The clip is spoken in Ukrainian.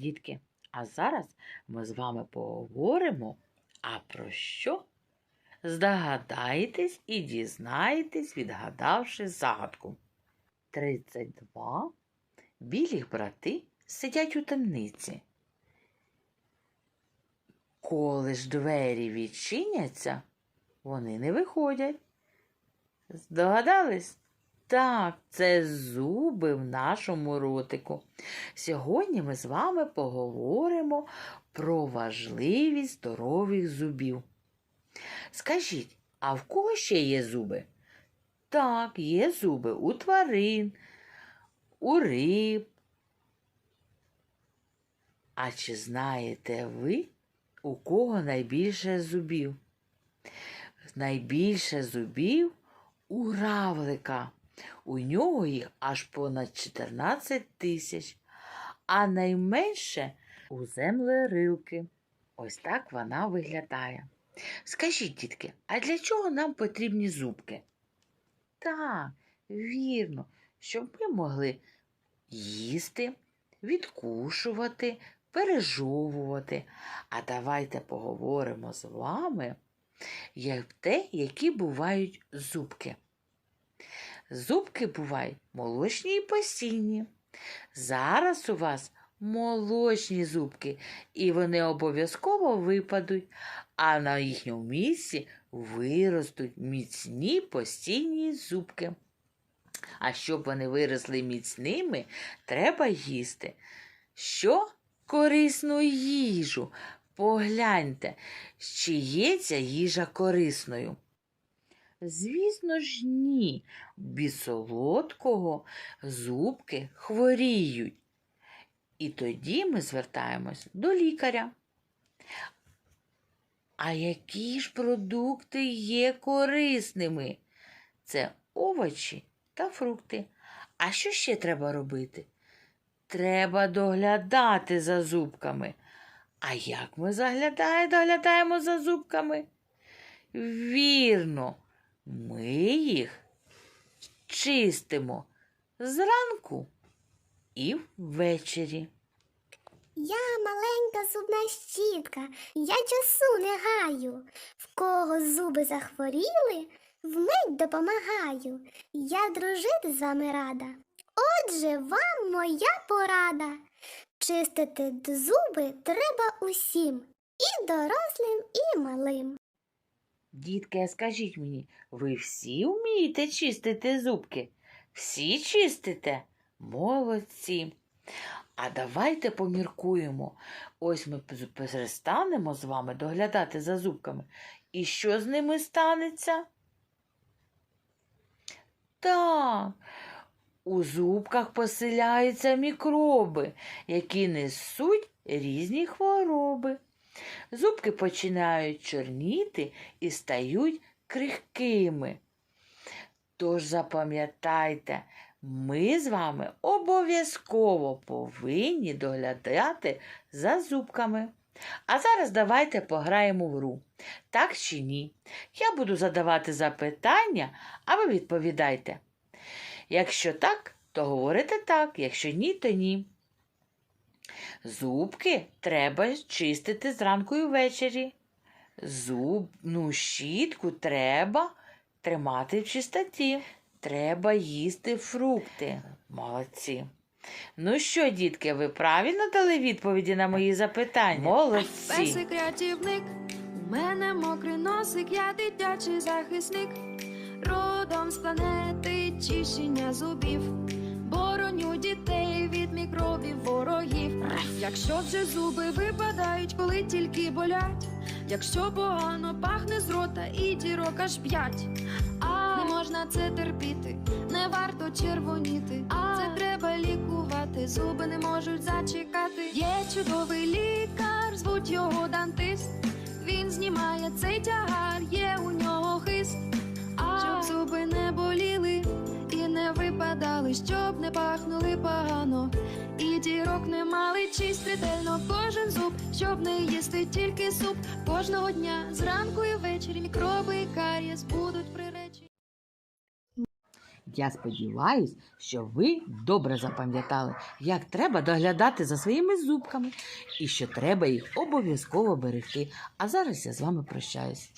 Дітки, а зараз ми з вами поговоримо, а про що? Здогадаєтесь і дізнаєтесь, відгадавши загадку. 32. Білі брати сидять у темниці. Коли ж двері відчиняться, вони не виходять. Здогадались? Так, це зуби в нашому ротику. Сьогодні ми з вами поговоримо про важливість здорових зубів. Скажіть, а в кого ще є зуби? Так, є зуби у тварин, у риб. А чи знаєте ви, у кого найбільше зубів? Найбільше зубів у равлика. У нього їх аж понад 14 тисяч, а найменше у землерилки. Ось так вона виглядає. Скажіть, дітки, а для чого нам потрібні зубки? Так, вірно, щоб ми могли їсти, відкушувати, пережовувати. А давайте поговоримо з вами як те, які бувають зубки. Зубки бувають молочні і постійні. Зараз у вас молочні зубки, і вони обов'язково випадуть, а на їхньому місці виростуть міцні постійні зубки. А щоб вони виросли міцними, треба їсти. Що? Корисну їжу. Погляньте, чи є ця їжа корисною. Звісно ж, ні. Без солодкого зубки хворіють. І тоді ми звертаємось до лікаря. А які ж продукти є корисними? Це овочі та фрукти. А що ще треба робити? Треба доглядати за зубками. А як ми заглядаємо, доглядаємо за зубками? Вірно, ми їх чистимо зранку і ввечері. Я маленька зубна щітка, я часу не гаю. В кого зуби захворіли, вмить допомагаю. Я дружити з вами рада. Отже, вам моя порада. Чистити зуби треба усім, і дорослим, і малим. Дітки, а скажіть мені, ви всі вмієте чистити зубки? Всі чистите? Молодці. А давайте поміркуємо. Ось ми перестанемо з вами доглядати за зубками. І що з ними станеться? Так, у зубках поселяються мікроби, які несуть різні хвороби. Зубки починають чорніти і стають крихкими. Тож запам'ятайте, ми з вами обов'язково повинні доглядати за зубками. А зараз давайте пограємо в гру. Так чи ні? Я буду задавати запитання, а ви відповідайте. Якщо так, то говорите так, якщо ні, то ні. Зубки треба чистити зранку і ввечері. Зубну щітку треба тримати в чистоті. Треба їсти фрукти. Молодці. Ну що, дітки, ви правильно дали відповіді на мої запитання? Молодці. Песик рятівник, у мене мокрий носик, я дитячий захисник, родом з планети чищення зубів, бороню дітей від мікробів ворогів. Якщо вже зуби випадають, коли тільки болять, якщо погано пахне з рота і дірок аж п'ять, а не можна це терпіти, не варто червоніти, це треба лікувати, зуби не можуть зачекати. Є чудовий лікар, звуть його дантист. Він знімає цей тягар, є у нього хист, випадали, щоб не пахнули погано. І дірок не мали чисть ретельно кожен зуб, щоб не їсти тільки суп. Кожного дня зранку і ввечері мікроби і карієс будуть приречені. Я сподіваюсь, що ви добре запам'ятали, як треба доглядати за своїми зубками і що треба їх обов'язково берегти. А зараз я з вами прощаюсь.